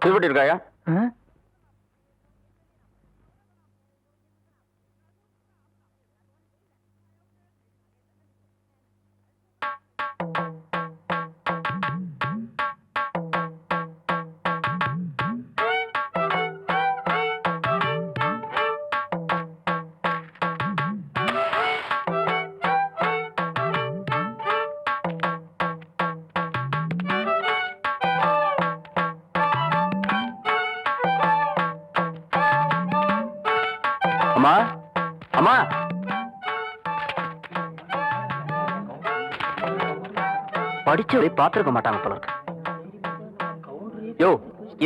யோ திருப்பட்டி இருக்காயா அம்மா? அம்மா? படிச்சு பாத்துருக்க மாட்டாங்க போல இருக்கு. யோ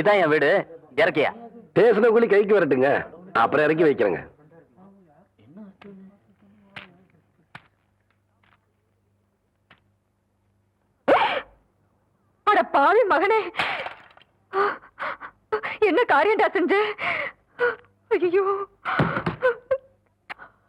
இதான் என் வீடு. இறக்கியா? பேசுன கூலி கைக்கு வரட்டுங்க. அப்புறம் இறக்கி வைக்கிறேங்க. அட பாவி மகனே. என்ன காரியம்டா செஞ்ச? ஐயோ.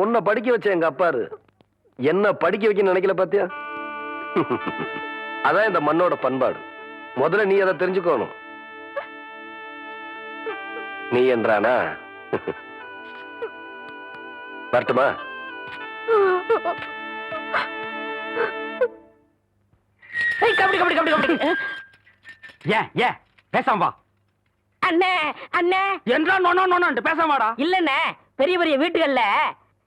உன்னை படிக்க வச்ச எங்க அப்பாரு. என்ன படிக்க வைக்க நினைக்கல பாத்தியா? அதான் இந்த மண்ணோட பண்பாடு. முதல்ல நீ அதை தெரிஞ்சுக்கணும். நீ என்றானா? வரட்டுமா? கபடி கபடி கபடி கபடி. ஏன் ஏன் பேசாம வா. அண்ணே அண்ணே. என்றா நொண்ணோ நொண்ணு பேசாம வாடா. இல்லண்ணே பெரிய பெரிய வீட்டுகள்ல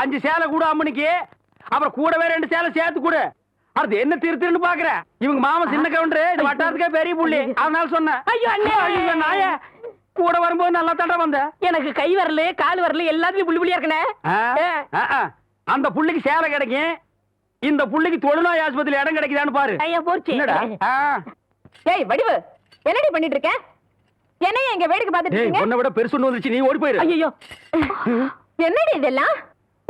அஞ்சு சேலை கூட அம்மனிக்கு. அப்புறம் கூடவே ரெண்டு சேலை சேர்த்து கொடு. அடுத்து என்ன திருத்திருன்னு பாக்குற? இவங்க மாமா சின்ன கவுண்டரு இது வட்டாரத்துக்கே பெரிய புள்ளி. அதனால சொன்னேன். ஐயோ. ஐயோ நாய. கூட வரும்போது நல்லா தண்டை வந்த. எனக்கு கை வரல கால் வரல எல்லாத்துலயும் புள்ளி புள்ளியா இருக்கனே. அந்த புள்ளிக்கு சேலை கிடைக்கும். இந்த புள்ளிக்கு தொழுநோய் ஆஸ்பத்திரியில இடம் கிடைக்குதான்னு பாரு. ஐயா போச்சு. ஏய் வடிவு. என்னடி பண்ணிட்டு இருக்க என்னைய எங்க வேடிக்கை பார்த்துட்டு இருக்கீங்க? உன்னை விட பெருசு ஒண்ணு வந்துச்சு நீ ஓடி போயிரு. ஐயோ என்னடி இதெல்லாம்?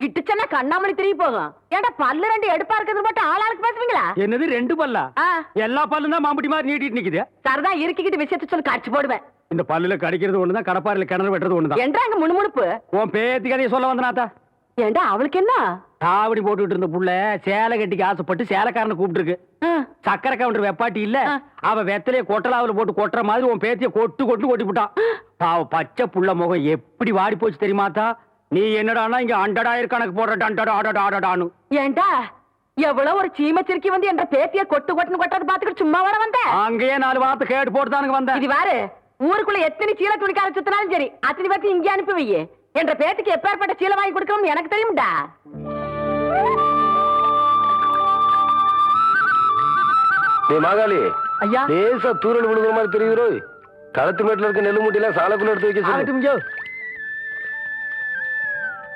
கிட்டுச்சனா கண்ணாமணி திரும்பி போகும். ஏன்டா பல்லு ரெண்டு எடுப்பா இருக்கிறது மட்டும் ஆளாளுக்கு பேசுவீங்களா? என்னது ரெண்டு பல்லா? ஆ. எல்லா பல்லும் தான் மாம்பட்டி மாதிரி நீட்டிட்டு நிக்குது. சரிதான் இருக்கிக்கிட்டு விஷயத்த சொல்லி காட்சி போடுவேன். இந்த பல்லுல கடிக்கிறது ஒண்ணுதான் கடப்பாரில கிணறு வெட்டுறது ஒண்ணுதான். என்றா அங்க முணுமுணுப்பு? உன் பேத்தி கதையை சொல்ல வந்தனாத்தா ஏண்டா அவளுக்கு என்ன? காவடி போட்டுட்டு இருந்த புள்ள சேலை கட்டிக்கு ஆசைப்பட்டு சேலைக்காரனை கூப்பிட்டு இருக்கு ஆ. சக்கரை கவுண்டர் வெப்பாட்டி இல்ல. அவ வெத்தலைய கொட்டலாவுல போட்டு கொட்டுற மாதிரி உன் பேத்திய கொட்டு கொட்டு கொட்டி விட்டான். பாவ பச்சை புள்ள முகம் எப்படி வாடி போச்சு தெரியுமாத்தா நீ என்னடானா இங்க அண்டடாயிரம் கணக்கு போடுற டண்டடா அடடா அடடான்னு ஏண்டா? எவ்வளவு ஒரு சீமச்சிருக்கி வந்து என்ற பேத்திய கொட்டு கொட்டுன்னு கொட்டது பாத்துக்கிட்டு சும்மா வர வந்த? அங்கேயே நாலு வார்த்தை கேட்டு போட்டுதானுங்க வந்தேன் இது வாரு ஊருக்குள்ள எத்தனை சீல துணிக்கார சுத்தினாலும் சரி அத்தனை பேர்த்து இங்கே அனுப்பி வையே என்ற பேத்துக்கு எப்பேற்பட்ட சீலை வாங்கி கொடுக்கணும்னு எனக்கு தெரியும்டா. நீ மாகாளி ஐயா. லேசா தூரல் விழுகிற மாதிரி தெரியுது களத்து மேட்டுல இருக்க நெல்லு மூட்டையெல்லாம் சாலைக்குள்ள எடுத்து வைக்க சொல்லு.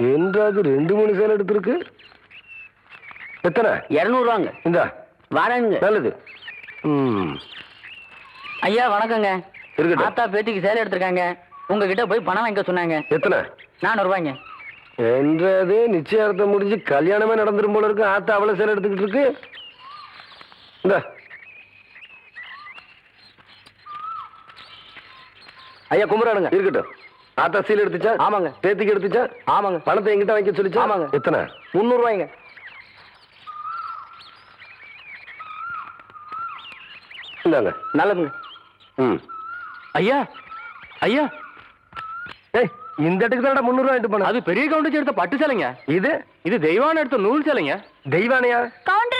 என்றாது ரெண்டு மூணு சேலை எடுத்திருக்கு? எத்தனை? இருநூறுவாங்க. இந்தா. வரேங்க நல்லது. ம். ஐயா வணக்கங்க. இருக்கட்டும். ஆத்தா பேத்திக்கு சேலை எடுத்திருக்காங்க. உங்ககிட்ட போய் பணம் வாங்கிக்க சொன்னாங்க. எத்தனை? நானூறு ரூபாய்ங்க என்றது நிச்சயார்த்தம் முடிஞ்சு கல்யாணமே நடந்துரும் போல இருக்கு. ஆத்தா அவளை சேலை எடுத்துக்கிட்டு இருக்கு. இந்த. ஐயா கும்பிடானுங்க இருக்கட்டும். ஆத்தா சீல் எடுத்துச்சா? ஆமாங்க. பேத்திக்கு எடுத்துச்சா? ஆமாங்க. பணத்தை எங்கிட்ட வாங்கிக்க சொல்லிச்சா? ஆமாங்க. எத்தனை? முந்நூறு ரூபாய்ங்க இந்தாங்க. நல்லதுங்க. ம். ஐயா ஐயா. ஏய் இந்த இடத்துக்கு தானடா முந்நூறு ரூபாய் எடுத்து போன? அது பெரிய கவுண்டிச்சு எடுத்த பட்டு சேலைங்க. இது? இது தெய்வான எடுத்த நூல் சேலைங்க. தெய்வானையா? கவுண்டரே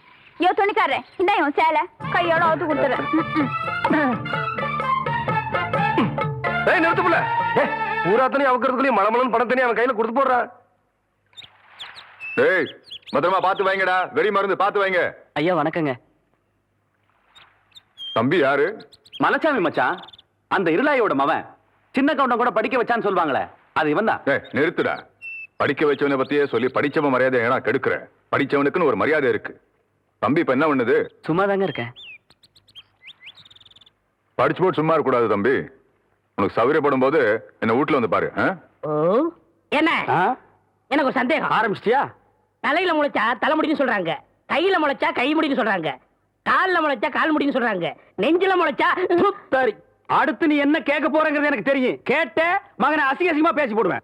யோ துணிக்காரன் இந்த இவன் சேலை. கையோட அவுத்து கொடுத்துறேன் ஏய் நிறுத்து புள்ள ஏய் பூராத்தனையும் அவக்கிறதுக்குள்ளேயும் மலமலன் பணத்தனையும் அவன் கையில கொடுத்து போடுறான் ஏய் பத்திரமா பார்த்து வைங்கடா. வெடி மருந்து பார்த்து வைங்க. ஐயா வணக்கங்க. தம்பி யாரு? மலைச்சாமி மச்சான். அந்த இருளாயோட மவன். சின்ன கவுண்டம் கூட படிக்க வச்சான்னு சொல்லுவாங்களே அது இவன் தான். ஏய் நிறுத்துடா. படிக்க வச்சவனை பத்தியே சொல்லி படிச்சவன் மரியாதை ஏன்னா கெடுக்கிற? படிச்சவனுக்குன்னு ஒரு மரியாதை இருக்கு. தம்பி இப்ப என்ன பண்ணுது? சும்மா தாங்க இருக்கேன். படிச்சு போட்டு சும்மா இருக்கக்கூடாது தம்பி. உனக்கு சௌகரியப்படும் போது என்ன வீட்டுல வந்து பாரு ஆ? என்ன? ஆ? எனக்கு ஒரு சந்தேகம். ஆரம்பிச்சிட்டியா? தலையில முளைச்சா தலைமுடின்னு சொல்றாங்க. கையில முளைச்சா கை முடின்னு சொல்றாங்க. கால்ல முளைச்சா கால் முடின்னு சொல்றாங்க. நெஞ்சில முளைச்சா சரி அடுத்து நீ என்ன கேட்க போறங்கிறது எனக்கு தெரியும். கேட்ட மகனை அசிங்க அசிங்கமா பேசி போடுவேன்.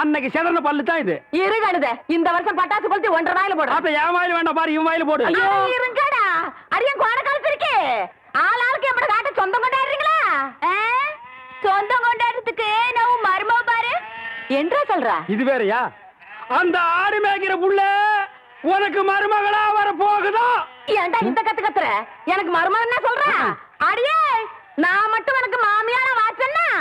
அன்னைக்கு செதறன பல்லு தான் இது. இரு கழுத இந்த வருஷம் பட்டாசு கொளுத்தி ஒன்றரை நாயில போடுறேன் ஆத்தா என் வாயில வேண்டாம் பாரு இவன் வாயில போடு. இருங்கடா. அடியன் கோட காலத்து இருக்கே. ஆளாளுக்கு எப்படி காட்ட சொந்தம் கொண்டாடுறீங்களா? சொந்தம் கொண்டாடுறதுக்கு நான் மருமக பாரு. என்றா சொல்ற? இது வேறயா? அந்த ஆடு மேய்க்கிற புள்ள உனக்கு மருமகளா வர போகுதா? ஏன்டா இந்த கத்து கத்துற? எனக்கு மருமகன் என்ன சொல்ற? அடியே நான் மட்டும் எனக்கு மாமியார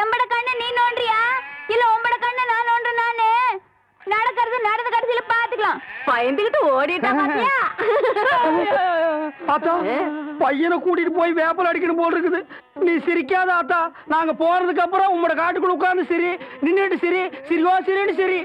எம்பட கண்ணு நீ நோண்டுறியா இல்ல உம்பட கண்ணு நான் நோண்டு நானு நடக்கிறது நடந்த கடைசியில பாத்துக்கலாம். பயந்துகிட்டு ஓடிட்டா பாத்தியா? ஆத்தா பையனை கூட்டிட்டு போய் வேப்பல் அடிக்கணும் போல் இருக்குது. நீ சிரிக்காத ஆத்தா. நாங்க போறதுக்கு அப்புறம் உங்களோட காட்டுக்குள்ள உட்கார்ந்து சரி நின்னுட்டு சரி சிரிவா சிரின்னு சரி.